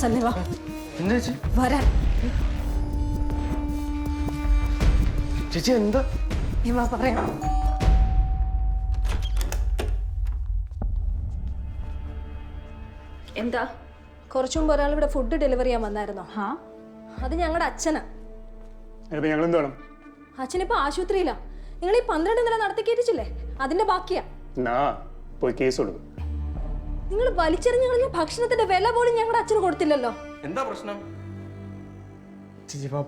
സണ്ണി വാ എന്താ ചേച്ചി? വരാൻ. ചേച്ചി എന്താ? നീ വാ പറയാം. എന്താ? കുറച്ചു മുമ്പ് ഒരാൾ ഇവിടെ ഫുഡ് ഡെലിവറി ചെയ്യാൻ വന്നായിരുന്നോ? ഹാ? അത് ഞങ്ങളുടെ അച്ഛനാ. ഞങ്ങൾ എന്ത് വേണം? അച്ഛനിപ്പോ ആശുപത്രിയിലാ. നിങ്ങൾ ഈ പന്ത്രണ്ട് നില നടത്തി കയറ്റിച്ചില്ലേ അതിന്റെ ബാക്കിയാ. നാ പോയി കേസ് കൊടുക്കും. നിങ്ങൾ വലിച്ചെറിഞ്ഞ കളഞ്ഞ ഭക്ഷണത്തിന്റെ വില പോലും ഞങ്ങളുടെ അച്ഛന് കൊടുത്തില്ലല്ലോ. എന്താ പ്രശ്നം?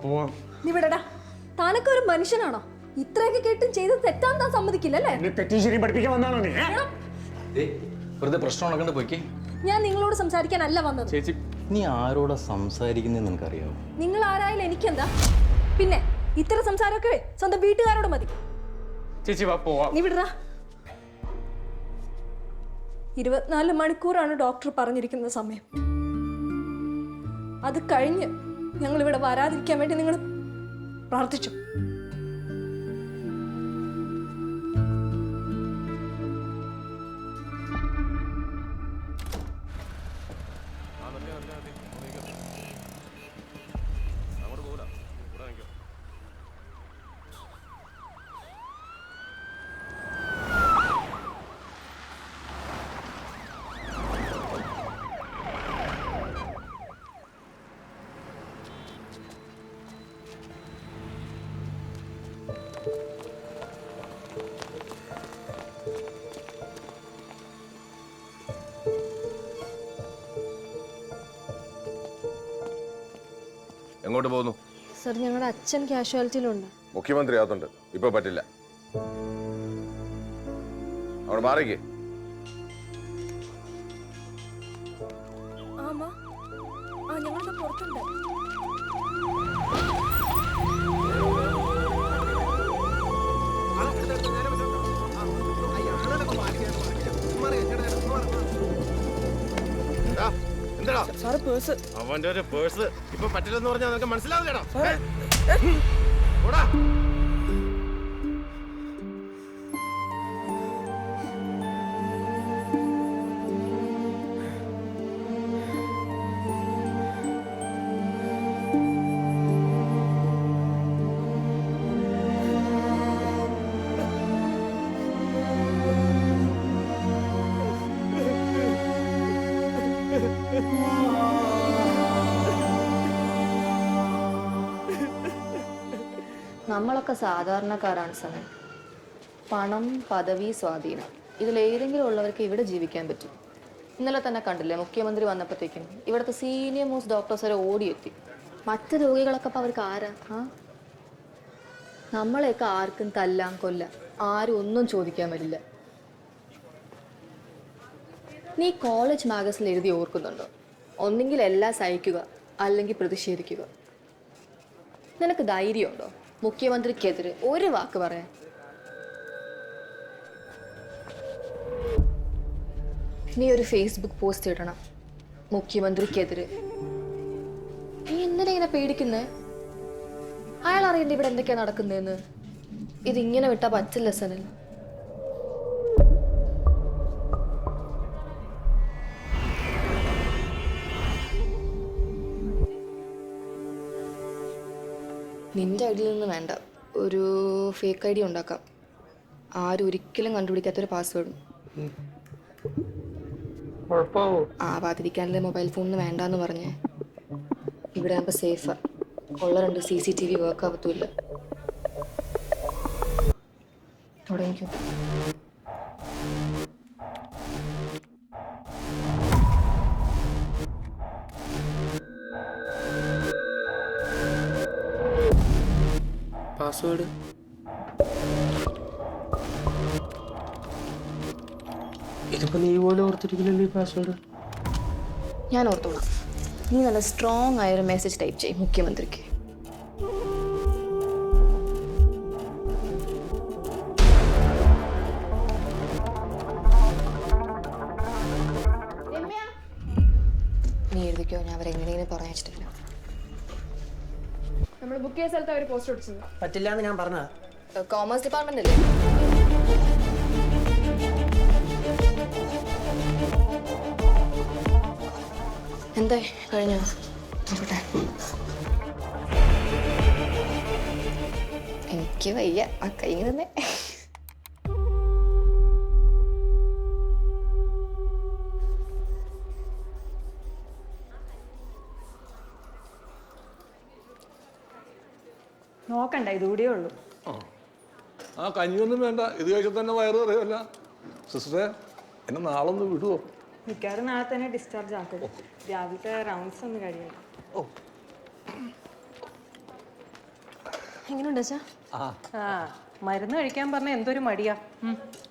പോവാം. നീ വിടടാ. താനൊക്കെ ഒരു മനുഷ്യനാണോ? ഇത്രയൊക്കെ കേട്ടും ചെയ്ത് തെറ്റാൻ താൻ സമ്മതിക്കില്ല അല്ലേ എന്നെ തെറ്റും ശരിയും പഠിപ്പിക്കാൻ വന്നാണോ നീ ദേ, വെറുതെ പ്രശ്നം ഉണക്കണ്ട് പോയിക്കേ. ഞാൻ നിങ്ങളോട് സംസാരിക്കാനല്ല വന്നത്. ചേച്ചി നീ ആരോടാ സംസാരിക്കുന്നതെന്ന് നിനക്കറിയാവോ? നിങ്ങൾ ആരായാലും എനിക്കെന്താ? പിന്നെ ഇത്ര സംസാരമൊക്കെ സ്വന്തം വീട്ടുകാരോട് മതി. ചേച്ചി വാ പോവാം. നീ വിടറാ ഇരുപത്തിനാല് മണിക്കൂറാണ് ഡോക്ടർ പറഞ്ഞിരിക്കുന്ന സമയം. അത് കഴിഞ്ഞ് ഞങ്ങൾ ഇവിടെ വരാതിരിക്കാൻ വേണ്ടി നിങ്ങൾ പ്രാർത്ഥിച്ചു. എങ്ങോട്ട് പോകുന്നു? സർ ഞങ്ങളുടെ അച്ഛൻ കാഷ്വാലിറ്റിയിലുണ്ട്. മുഖ്യമന്ത്രി അകത്തുണ്ട് ഇപ്പൊ പറ്റില്ല. അവിടെ മാറിക്കേ. ആമാ. ആ ഞങ്ങളുടെ പുറത്തുണ്ട്. എന്താടാ അവന്റെ ഒരു പേഴ്സ്. ഇപ്പൊ പറ്റില്ലെന്ന് പറഞ്ഞാൽ നിനക്ക് മനസ്സിലാവില്ലടാ. ഓടാ. നമ്മളൊക്കെ സാധാരണക്കാരാണ് സമയം പണം പദവി സ്വാധീനം. ഇതിലേതെങ്കിലും ഉള്ളവർക്ക് ഇവിടെ ജീവിക്കാൻ പറ്റും. ഇന്നലെ തന്നെ കണ്ടില്ലേ മുഖ്യമന്ത്രി വന്നപ്പോഴത്തേക്കും ഇവിടുത്തെ സീനിയർ മോസ്റ്റ് ഡോക്ടേഴ്സ് വരെ ഓടിയെത്തി മറ്റ് രോഗികളൊക്കെ അപ്പോൾ അവർക്ക് ആരാ? ആ? നമ്മളെയൊക്കെ ആർക്കും തല്ലാം കൊല്ലാം. ആരും ഒന്നും ചോദിക്കാൻ വരില്ല. നീ കോളേജ് മാഗസിനിൽ എഴുതി ഓർക്കുന്നുണ്ടോ? ഒന്നെങ്കിൽ എല്ലാം സഹിക്കുക അല്ലെങ്കിൽ പ്രതിഷേധിക്കുക. നിനക്ക് ധൈര്യമുണ്ടോ? മുഖ്യമന്ത്രിക്കെതിരെ ഒരു വാക്ക് പറയാൻ. നീ ഒരു ഫേസ്ബുക്ക് പോസ്റ്റ് ഇടണം. മുഖ്യമന്ത്രിക്കെതിരെ. നീ എന്തിനാ ഇങ്ങനെ പേടിക്കുന്നേ? അയാൾ അറിയണ്ട ഇവിടെ എന്തൊക്കെയാ നടക്കുന്നതെന്ന് ഇതിങ്ങനെ വിട്ടാ പറ്റില്ല സനൽ. നിന്റെ ഐഡിയിൽ നിന്ന് വേണ്ട. ഒരു ഫേക്ക് ഐ ഡി ഉണ്ടാക്കാം. ആരും ഒരിക്കലും കണ്ടുപിടിക്കാത്തൊരു പാസ്വേഡും ആവാതിരിക്കാനല്ലേ മൊബൈൽ ഫോണിന് വേണ്ടാന്ന് പറഞ്ഞേ. ഇവിടെ ആകുമ്പോൾ സേഫാ ഉള്ള രണ്ട് C C T V work ആവത്തുമില്ല തുടങ്ങിക്കോ പാസ്വേഡ് ഇതിപ്പോ നീ പോലെ ഓർത്തിരിക്കില്ലല്ലോ ഈ പാസ്വേഡ് ഞാൻ ഓർത്തോളാം. നീ നല്ല സ്ട്രോങ് ആയ ഒരു മെസ്സേജ് ടൈപ്പ് ചെയ്യും മുഖ്യമന്ത്രിക്ക്. നീ എഴുതിക്കോ? ഞാൻ അവരെങ്ങനെയെങ്കിലും പറഞ്ഞിട്ടില്ല നമ്മൾ ബുക്ക് ചെയ്ത സ്ഥലത്ത് അവർ പോസ്റ്റ് ഒടിച്ചത് പറ്റില്ല എന്ന് ഞാൻ പറഞ്ഞ കോമേഴ്സ് ഡിപ്പാർട്ട്മെന്റ് അല്ലേ? എന്തായി കഴിഞ്ഞോ? നോക്കട്ടെ. എനിക്ക് വയ്യ. ആ കൈ തന്നെ നോക്കണ്ട ഇതുകൂടിയേ ഉള്ളൂ. ആ. കഞ്ഞിയൊന്നും വേണ്ട. ഇത് കഴിച്ചാൽ തന്നെ വയറ് അറിയല്ല സിസ്റ്ററെ എന്നെ നാളെ ഒന്ന് വിടുവോ? മിക്കവാറും നാളെ തന്നെ ഡിസ്ചാർജ് ആക്കും. രാവിലത്തെ റൗണ്ട്സ് ഒന്ന് കഴിയണം. എങ്ങനെയുണ്ട് അച്ഛാ? ആ. മരുന്ന് കഴിക്കാൻ പറഞ്ഞ എന്തൊരു മടിയാ.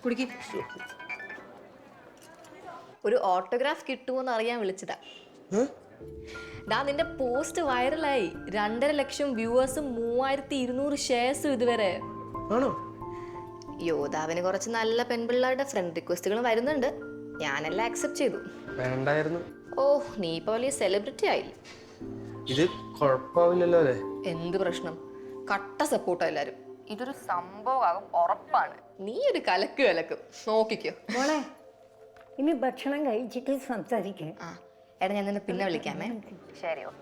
കുടിക്ക കുടിക്ക്. ഒരു ഓട്ടോഗ്രാഫ് കിട്ടുമോന്ന് അറിയാൻ വിളിച്ചതാ ഡാ നിന്റെ പോസ്റ്റ് വൈറലായി രണ്ടര ലക്ഷം വ്യൂവേഴ്സും മൂവായിരത്തി ഇരുന്നൂറ് ഷെയർസും ഇതുവരെ. ആണോ? യോധാവിന് കുറച്ച് നല്ല പെൺപിള്ളേരുടെ ഫ്രണ്ട് റിക്വസ്റ്റുകളും വരുന്നുണ്ട്. ഞാനെല്ലാം അക്സെപ്റ്റ് ചെയ്തു. വേണ്ടായിരുന്നു. ഓ നീ ഇപ്പൊ വലിയ സെലിബ്രിറ്റി ആയില്ലേ? ഇത് കുഴപ്പമില്ലല്ലോ അല്ലേ? എന്ത് പ്രശ്നം? കട്ട സപ്പോർട്ടാ എല്ലാരും. ഇതൊരു സംഭവമാകും ഉറപ്പാണ്. നീ ഒരു കലക്ക് കലക്കും നോക്കിക്കോ. മോളെ ഇനി ഭക്ഷണം കഴിച്ചിട്ട് സംസാരിക്കേ. ആ. എടാ ഞാൻ നിന്നെ പിന്നെ വിളിക്കാമേ ശരി ഓ.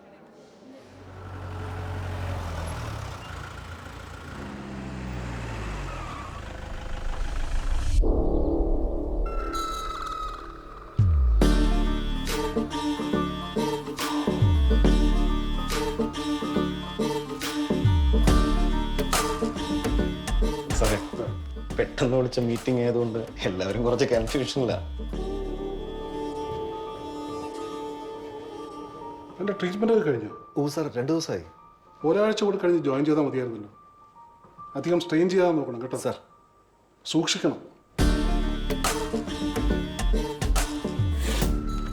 പെട്ടെന്ന് വിളിച്ച മീറ്റിംഗ് ആയതുകൊണ്ട് എല്ലാവരും കുറച്ച് കൺഫ്യൂഷനില്ല എന്റെ ട്രീറ്റ്മെന്റ് ഒക്കെ കഴിഞ്ഞു? ഓ സാർ രണ്ട് ദിവസമായി. ഒരാഴ്ച കൂടി കഴിഞ്ഞ് ജോയിൻ ചെയ്താൽ മതിയായിരുന്നല്ലോ. അധികം സ്ട്രെയിൻ ചെയ്യാതെ നോക്കണം കേട്ടോ. സാർ. സൂക്ഷിക്കണം.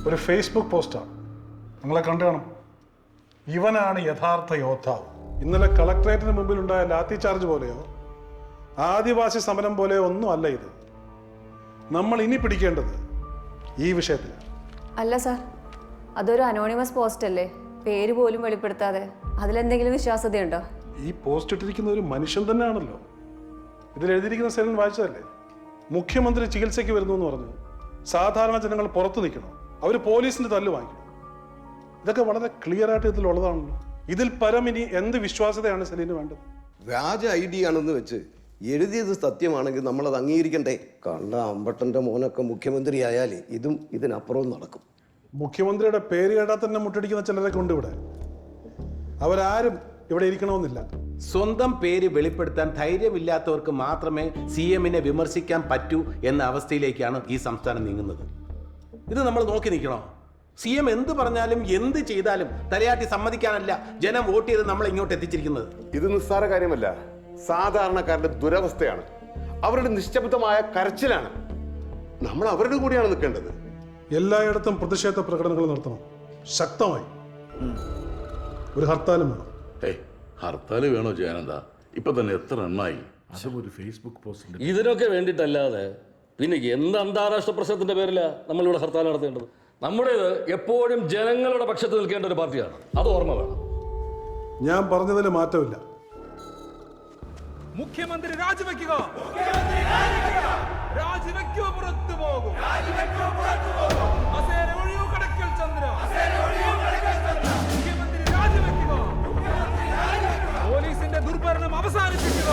ഒരു ഫേസ്ബുക്ക് പോസ്റ്റാണ് നിങ്ങളെ കണ്ടു കാണും. ഇവനാണ് യഥാർത്ഥ യോദ്ധാവ്. ഇന്നലെ കളക്ടറേറ്റിന് മുമ്പിൽ ഉണ്ടായ ലാത്തി ചാർജ് പോലെയോ? ആദിവാസി സമരം പോലെയോ ഒന്നും അല്ല ഇത്. നമ്മൾ ഇനി പിടിക്കേണ്ടത് ഈ വിഷയത്തിൽ അല്ല സാർ. അതൊരു അനോണിമസ് പോസ്റ്റ് അല്ലേ? പേര് പോലും വെളിപ്പെടുത്താതെ. അതിലെന്തെങ്കിലും വിശ്വാസ്യതയുണ്ടോ? ഈ പോസ്റ്റ് ഇട്ടിരിക്കുന്ന ഒരു മനുഷ്യൻ തന്നെയാണല്ലോ. ഇതിൽ എഴുതിയിരിക്കുന്ന സെലൻ വായിച്ചതല്ലേ? മുഖ്യമന്ത്രി ചികിത്സയ്ക്ക് വരുന്നു എന്ന് പറഞ്ഞു. സാധാരണ ജനങ്ങൾ പുറത്തു നിൽക്കണം. അവർ പോലീസിന്റെ തല്ല് വാങ്ങിക്കണം ഇതൊക്കെ വളരെ ക്ലിയർ ആയിട്ട് ഇതിലുള്ളതാണല്ലോ. ഇതിൽ പരം ഇനി എന്ത് വിശ്വാസ്യതയാണ് സെലീന് വേണ്ടത്? വ്യാജ ഐ ഡി ആണെന്ന് വെച്ച് എഴുതിയത് സത്യമാണെങ്കിൽ നമ്മളത് അംഗീകരിക്കണ്ടേ? കണ്ട അമ്പട്ടന്റെ മോനൊക്കെ മുഖ്യമന്ത്രി ആയാലേ ഇതും ഇതിനപ്പുറവും നടക്കും. മുഖ്യമന്ത്രിയുടെ പേര് കേട്ടാൽ തന്നെ മുട്ടടിക്കുന്ന ചിലരൊക്കെ ഉണ്ട് ഇവിടെ. അവരാരും ഇവിടെ ഇരിക്കണമെന്നില്ല. സ്വന്തം പേര് വെളിപ്പെടുത്താൻ ധൈര്യമില്ലാത്തവർക്ക് മാത്രമേ സി എമ്മിനെ വിമർശിക്കാൻ പറ്റൂ എന്ന അവസ്ഥയിലേക്കാണ് ഈ സംസ്ഥാനം നീങ്ങുന്നത്. ഇത് നമ്മൾ നോക്കി നിൽക്കണോ? സി എം എന്ത് പറഞ്ഞാലും എന്ത് ചെയ്താലും തലയാട്ടി സമ്മതിക്കാനല്ല ജനം വോട്ട് ചെയ്ത് നമ്മൾ ഇങ്ങോട്ട് എത്തിച്ചിരിക്കുന്നത്. ഇത് നിസ്സാര കാര്യമല്ല. സാധാരണക്കാരുടെ ദുരവസ്ഥയാണ്. അവരുടെ നിശബ്ദമായ കരച്ചിലാണ്. നമ്മൾ അവരുടെ കൂടിയാണ് നിൽക്കേണ്ടത്. എല്ലായിടത്തും പ്രതിഷേധ പ്രകടനങ്ങൾ നടത്തണം. ശക്തമായി. ഒരു ഹർത്താലും വേണം. ഏയ് ഹർത്താൽ വേണോ ജയാനന്ദ? ഇപ്പൊ തന്നെ എത്ര എണ്ണായി? ഇതിനൊക്കെ വേണ്ടിട്ടല്ലാതെ പിന്നെ എന്ത് അന്താരാഷ്ട്ര പ്രശ്നത്തിന്റെ പേരിലാ നമ്മളിവിടെ ഹർത്താൽ നടത്തേണ്ടത്? നമ്മുടേത് എപ്പോഴും ജനങ്ങളുടെ പക്ഷത്ത് നിൽക്കേണ്ട ഒരു പാർട്ടിയാണ്. അത് ഓർമ്മ വേണം. ഞാൻ പറഞ്ഞതിൽ മാറ്റമില്ല. മുഖ്യമന്ത്രി രാജിവെക്കുക. രാജിവെക്കുക പുറത്തു പോകും. അസേര ഒഴിയൂ കടക്കൽ ചന്ദ്ര മുഖ്യമന്ത്രി രാജിവെക്കുക പോലീസിന്റെ ദുർഭരണം അവസാനിപ്പിക്കുക.